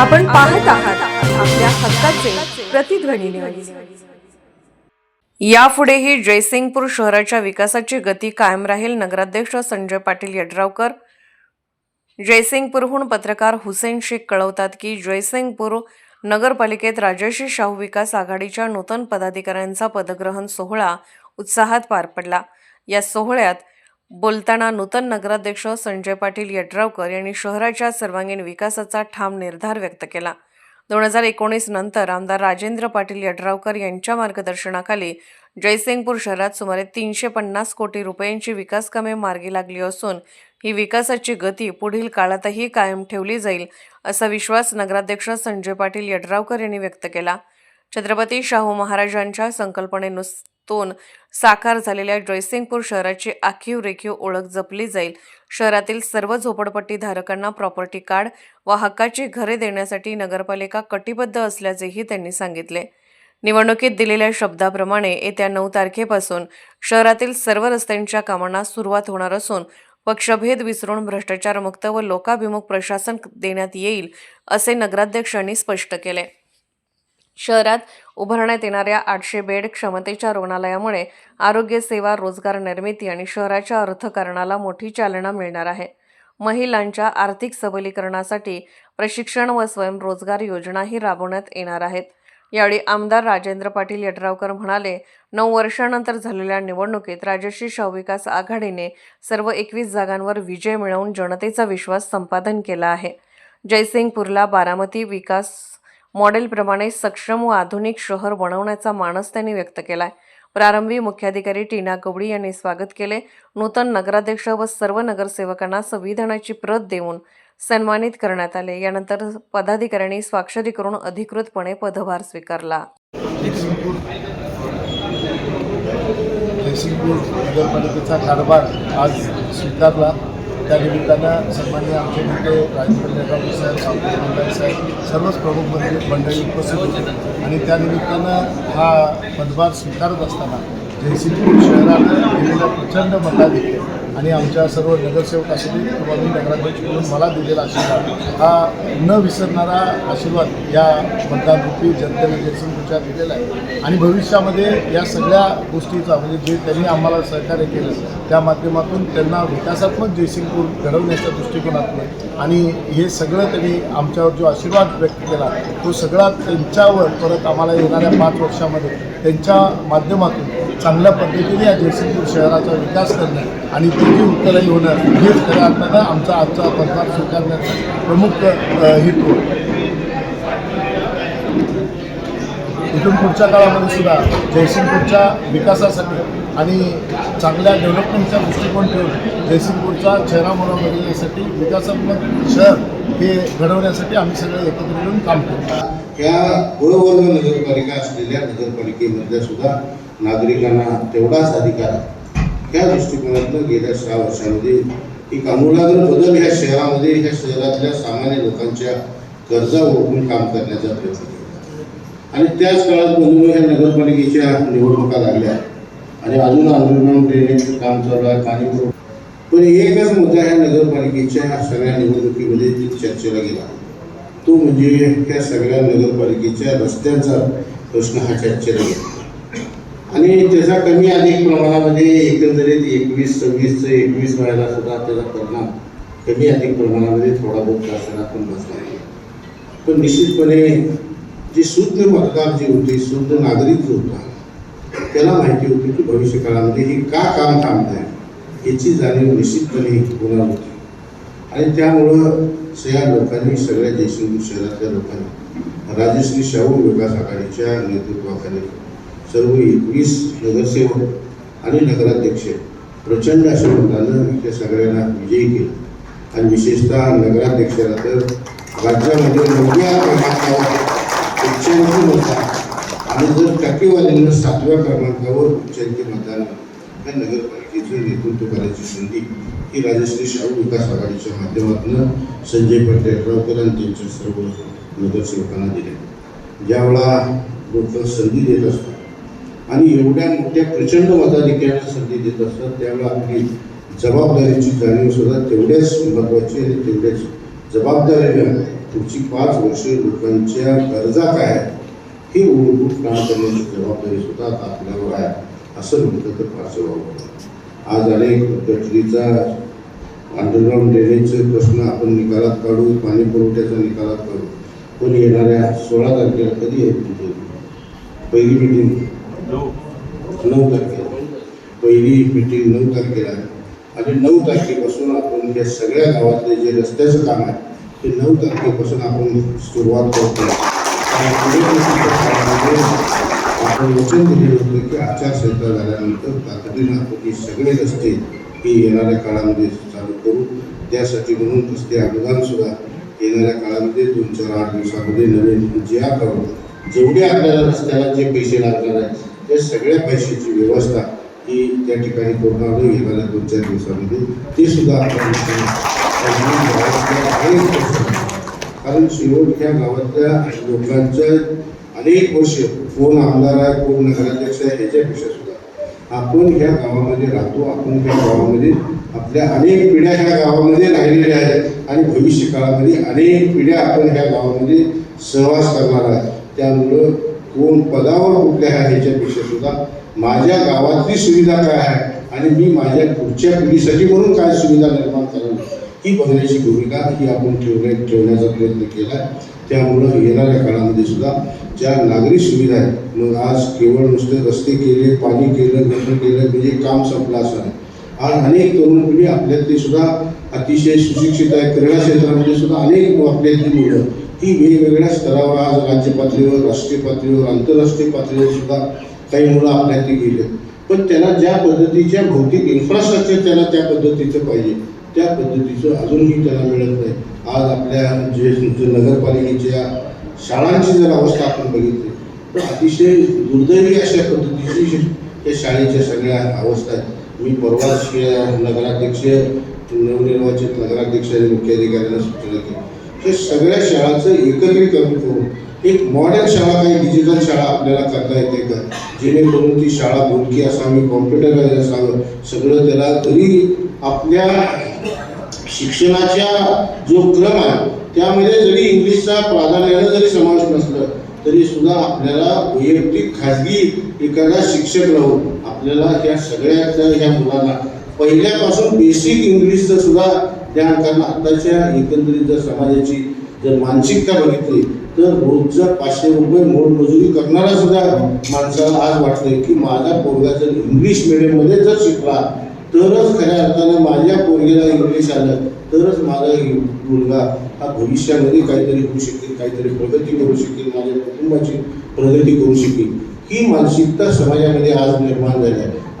आपण पाहत आहात आपल्या हक्काचे प्रतिध्वनी न्यूज यापुढेही जयसिंगपूर शहराच्या विकासाची गती कायम राहील नगराध्यक्ष संजय पाटील यड्रावकर. जयसिंगपूरहून पत्रकार हुसेन शेख कळवतात की जयसिंगपूर नगरपालिकेत राजर्षी शाहू विकास आघाडीच्या नूतन पदाधिकाऱ्यांचा पदग्रहण सोहळा उत्साहात पार पडला. या सोहळ्यात बोलताना नूतन नगराध्यक्ष संजय पाटील यड्रावकर यांनी शहराच्या सर्वांगीण विकासाचा ठाम निर्धार व्यक्त केला. दोन हजार एकोणीस नंतर आमदार राजेंद्र पाटील यड्रावकर यांच्या मार्गदर्शनाखाली जयसिंगपूर शहरात सुमारे तीनशे पन्नास कोटी रुपयांची विकास कामे मार्गी लागली असून ही विकासाची गती पुढील काळातही कायम ठेवली जाईल असा विश्वास नगराध्यक्ष संजय पाटील यड्रावकर यांनी व्यक्त केला. छत्रपती शाहू महाराजांच्या संकल्पनेनुसून साकार झालेल्या जयसिंगपूर शहराची आखीव रेखीव ओळख जपली जाईल. शहरातील सर्व झोपडपट्टी धारकांना प्रॉपर्टी कार्ड व हक्काची घरे देण्यासाठी नगरपालिका कटिबद्ध असल्याचेही त्यांनी सांगितले. निवडणुकीत दिलेल्या शब्दाप्रमाणे येत्या नऊ तारखेपासून शहरातील सर्व रस्त्यांच्या कामांना सुरुवात होणार असून पक्षभेद विसरून भ्रष्टाचारमुक्त व लोकाभिमुख प्रशासन देण्यात येईल असे नगराध्यक्षांनी स्पष्ट केले. शहरात उभारण्यात येणाऱ्या आठशे बेड क्षमतेच्या रुग्णालयामुळे आरोग्य सेवा रोजगार निर्मिती आणि शहराच्या अर्थकारणाला मोठी चालना मिळणार आहे. महिलांच्या आर्थिक सबलीकरणासाठी प्रशिक्षण व स्वयंरोजगार योजनाही राबवण्यात येणार आहेत. यावेळी आमदार राजेंद्र पाटील यड्रावकर म्हणाले नऊ वर्षानंतर झालेल्या निवडणुकीत राजश्री शाहू आघाडीने सर्व एकवीस जागांवर विजय मिळवून जनतेचा विश्वास संपादन केला आहे. जयसिंगपूरला बारामती विकास मॉडेलप्रमाणे सक्षम व आधुनिक शहर बनवण्याचा मानस त्यांनी व्यक्त केलाय. प्रारंभी मुख्याधिकारी टीना गवडी यांनी स्वागत केले. नूतन नगराध्यक्ष व सर्व नगरसेवकांना संविधानाची प्रत देऊन सन्मानित करण्यात आले. यानंतर पदाधिकाऱ्यांनी स्वाक्षरी करून अधिकृतपणे पदभार स्वीकारला. नगरपालिकेचा कारभार आज स्वीकारला. त्यानिमित्तानं सन्मान्य आमचे नेते राजेंद्र नेगावकर साहेब सावंत साहेब सर्वच प्रमुख मंडळी मंडळी उपस्थित होते. आणि त्या निमित्तानं हा पदभार स्वीकारत असताना जयसिंगपूर शहरानं दिलेलं प्रचंड मताधिक्य आणि आमच्या सर्व नगरसेवक असतील किंवा मी नगराध्यक्ष म्हणून मला दिलेला आशीर्वाद हा न विसरणारा आशीर्वाद या मतदानरूपी जनतेने जयसिंगपूरच्या दिलेला आहे. आणि भविष्यामध्ये या सगळ्या गोष्टीचा म्हणजे जे त्यांनी आम्हाला सहकार्य केलं त्या माध्यमातून त्यांना विकासात्मक जयसिंगपूर घडवण्याच्या दृष्टिकोनातून आणि हे सगळं त्यांनी आमच्यावर जो आशीर्वाद व्यक्त केला तो सगळा त्यांच्यावर परत आम्हाला येणाऱ्या पाच वर्षामध्ये त्यांच्या माध्यमातून चांगल्या पद्धतीने या जयसिंगपूर शहराचा विकास करणं आणि त्याची उत्तरही होणार हेच खऱ्या अर्थानं आमचा आजचा पदभार स्वीकारण्याचा प्रमुख हेतू इथून पुढच्या काळामध्ये सुद्धा जयसिंगपूरच्या विकासासाठी आणि चांगल्या डेव्हलपमेंटचा दृष्टिकोन ठेवून जयसिंगपूरचा चेहरा म्हणून बदलण्यासाठी विकासात्मक शहर हे घडवण्यासाठी आम्ही सगळे एकत्र येऊन काम करतो या गुणवर्ग नगरपालिका असलेल्या नगरपालिकेमध्ये सुद्धा नागरिकांना तेवढाच अधिकार आहे. त्या दृष्टिकोनातून गेल्या सहा वर्षामध्ये एक आमूलाग्र बदल ह्या शहरामध्ये ह्या शहरातल्या सामान्य लोकांच्या गरजा ओळखून काम करण्याचा प्रयत्न केला. आणि त्याच काळात बंधू ह्या नगरपालिकेच्या निवडणुका लागल्या. आणि अजून अंडरग्राऊंड ड्रेनेजचं काम चालू आहे पाणी पण एकच मुद्दा ह्या नगरपालिकेच्या सगळ्या निवडणुकीमध्ये जी चर्चेला गेला. तो म्हणजे त्या सगळ्या नगरपालिकेच्या रस्त्यांचा प्रश्न हा चर्चेला गेला. आणि त्याचा कमी अधिक प्रमाणामध्ये एकंदरीत एकवीस सव्वीस एकवीस वेळेला सुद्धा त्याचा परिणाम कमी अधिक प्रमाणामध्ये थोडा बहुत का पण बसला आहे. पण निश्चितपणे जी शुद्ध मतदार जी होती शुद्ध नागरिक जो होता त्याला माहिती होती की भविष्य काळामध्ये हे का काम थांबत आहे याची जाणीव निश्चितपणे होणार होती. आणि त्यामुळं सगळ्या लोकांनी सगळ्या जयसिंगपूर शहरातल्या लोकांनी राजश्री शाहू विकास आघाडीच्या नेतृत्वाखाली सर्व एकवीस नगरसेवक आणि नगराध्यक्ष प्रचंड अशा मतानं त्या सगळ्यांना विजयी केलं. आणि विशेषतः नगराध्यक्षाला तर राज्यामध्ये मोठ्या क्रमांकावर उच्चांकी मतात आणि जर टक्केवारीनं सातव्या क्रमांकावर उच्चांकी मतानं या नगरपालिकेचं नेतृत्व करायची संधी ही राजश्री शाहू विकास आघाडीच्या माध्यमातून संजय पटेल रावकर आणि त्यांच्या सर्व नगरसेवकांना दिल्या ज्यावेळा लोक संधी देत असतात आणि एवढ्या मोठ्या प्रचंड मताधिक्याने संधी देत असतात त्यावेळेला आपली जबाबदारीची जाणीव सुद्धा तेवढ्याच महत्त्वाची आणि तेवढ्याच जबाबदारीनं पुढची पाच वर्ष लोकांच्या गरजा काय आहेत हे ओळखून काम करण्याची जबाबदारी सुद्धा आता आपल्यावर आहे असं म्हटलं तर फारसं वाटतं आज अनेक गटरीचा अंडरग्राऊंड ड्रेनेजचे प्रश्न आपण निकालात काढू पाणी पुरवठ्याचा निकालात काढू पण येणाऱ्या सोळा तारखेला कधी आहे तुमची पहिली मिटिंग नऊ. तारखेला. पहिली मिटिंग नऊ तारखेला. आणि नऊ तारखेपासून आपण या सगळ्या गावातले जे रस्त्याचं काम आहे ते नऊ तारखेपासून आपण सुरुवात करतो आपण वचन दिलेलं होतं की आचारसंहिता झाल्यानंतर तातडीनं आपण हे सगळे रस्ते हे येणाऱ्या काळामध्ये चालू करू. त्यासाठी म्हणून रस्ते अनुदानसुद्धा येणाऱ्या काळामध्ये दोन चार आठ दिवसामध्ये नवीन जे आर जेवढे आपल्याला रस्त्याला जे पैसे लागणार आहेत हे सगळ्या पैशाची व्यवस्था ही त्या ठिकाणी करून आलो येणाऱ्या दोन चार दिवसामध्ये ते सुद्धा आपण कारण शिरोड ह्या गावातल्या लोकांच्या अनेक वर्ष कोण आमदार आहे कोण नगराध्यक्ष आहे ह्याच्यापेक्षा सुद्धा आपण ह्या गावामध्ये राहतो. आपण ह्या गावामध्ये आपल्या अनेक पिढ्या ह्या गावामध्ये राहिलेल्या आहेत. आणि भविष्य काळामध्ये अनेक पिढ्या आपण ह्या गावामध्ये सहवास करणार आहे त्यामुळं कोण पदावर कुठल्या आहे ह्याच्यापेक्षा सुद्धा माझ्या गावातली सुविधा काय आहे आणि मी माझ्या पुढच्या पिढीसाठी म्हणून काय सुविधा निर्माण करावी? ही बघण्याची भूमिका ही आपण ठेवण्या ठेवण्याचा प्रयत्न केला. आहे त्यामुळं येणाऱ्या काळामध्ये सुद्धा ज्या नागरी सुविधा आहेत मग आज केवळ नुसते रस्ते केले पाणी केलं गटर केलं म्हणजे काम संपलं असं नाही आज अनेक तरुण पिढी आपल्यातली सुद्धा अतिशय सुशिक्षित आहे क्रीडा क्षेत्रामध्ये सुद्धा अनेक आपल्यातली मुलं ही वेगवेगळ्या स्तरावर आज राज्य पातळीवर राष्ट्रीय पातळीवर आंतरराष्ट्रीय पातळीवर सुद्धा काही मुलं आपल्यातली गेले पण त्यांना ज्या पद्धतीच्या भौतिक इन्फ्रास्ट्रक्चर त्याला त्या पद्धतीचं पाहिजे. त्या पद्धतीचं अजूनही त्यांना मिळत नाही. आज आपल्या जे नगरपालिकेच्या शाळांची जर अवस्था आपण बघितली तर अतिशय दुर्दैवी अशा पद्धतीची त्या शाळेच्या सगळ्या अवस्था आहेत. मी परवाच नगराध्यक्ष नवनिर्वाचित नगराध्यक्ष आणि मुख्याधिकाऱ्यांना सूचना केली. हे सगळ्या शाळांचं एकत्रीकरण करून एक मॉडेल शाळा काही डिजिटल शाळा आपल्याला करता येते का? जेणेकरून ती शाळा बोलकी असावी कॉम्प्युटराईज असावं सगळं त्याला तरी आपल्या शिक्षणाच्या जो क्रम आहे त्यामध्ये जरी इंग्लिशचा प्राधान्यानं जरी समावेश नसलं तरी सुद्धा आपल्याला वैयक्तिक खाजगी एखादा शिक्षक राहून आपल्याला ह्या सगळ्या ह्या मुलांना पहिल्यापासून बेसिक इंग्लिशचं सुद्धा ज्ञान कारण आताच्या एकंदरीत जर समाजाची जर मानसिकता बघितली तर रोजचा पाचशे रुपये मोलमजुरी करणारा सुद्धा माणसाला आज वाटतंय की माझा पोरगा जर इंग्लिश मिडियममध्ये जर शिकला तरच खऱ्या अर्थानं माझ्या पोरगीला इंग्लिश आलं तरच माझा मुलगा हा भविष्यामध्ये काहीतरी होऊ शकेल काहीतरी प्रगती करू शकेल माझ्या कुटुंबाची प्रगती करू शकेल. ही मानसिकता समाजामध्ये आज निर्माण झाली आहे.